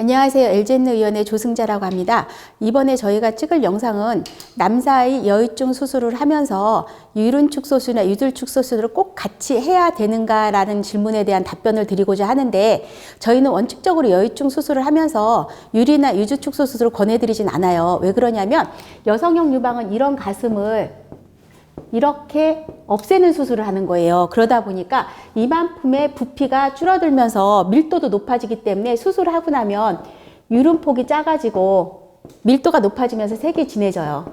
안녕하세요. 엘젠느 의원의 조승자라고 합니다. 이번에 저희가 찍을 영상은 남사의 여유증 수술을 하면서 유륜 축소수나 유들 축소수를 꼭 같이 해야 되는가라는 질문에 대한 답변을 드리고자 하는데 저희는 원칙적으로 여유증 수술을 하면서 유리나 유주 축소 수술을 권해드리진 않아요. 왜 그러냐면 여성형 유방은 이런 가슴을 이렇게 없애는 수술을 하는 거예요. 그러다 보니까 이만큼의 부피가 줄어들면서 밀도도 높아지기 때문에 수술을 하고 나면 유름폭이 작아지고 밀도가 높아지면서 색이 진해져요.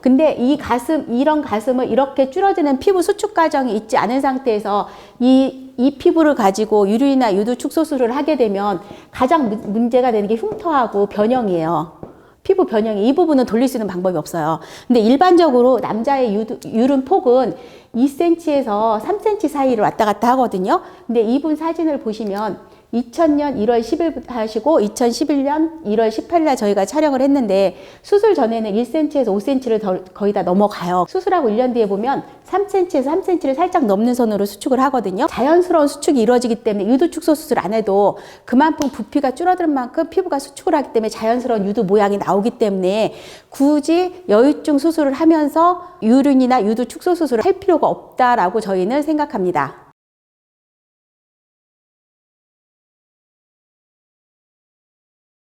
근데 이 가슴, 이런 가슴을 이렇게 줄어드는 피부 수축 과정이 있지 않은 상태에서 이, 이 피부를 가지고 유륜이나 유두 축소술을 하게 되면 가장 문- 문제가 되는 게 흉터하고 변형이에요. 피부 변형이 이 부분은 돌릴 수 있는 방법이 없어요. 근데 일반적으로 남자의 유두, 유른 폭은 2cm에서 3cm 사이로 왔다 갔다 하거든요. 근데 이분 사진을 보시면 2000년 1월 10일 하시고 2011년 1월 18일 날 저희가 촬영을 했는데 수술 전에는 1cm에서 5cm를 거의 다 넘어가요. 수술하고 1년 뒤에 보면 3cm에서 3cm를 살짝 넘는 선으로 수축을 하거든요. 자연스러운 수축이 이루어지기 때문에 유두 축소 수술 안 해도 그만큼 부피가 줄어들 만큼 피부가 수축을 하기 때문에 자연스러운 유두 모양이 나오기 때문에 굳이 여유증 수술을 하면서 유륜이나 유두 축소 수술을 할 필요가 없다라고 저희는 생각합니다.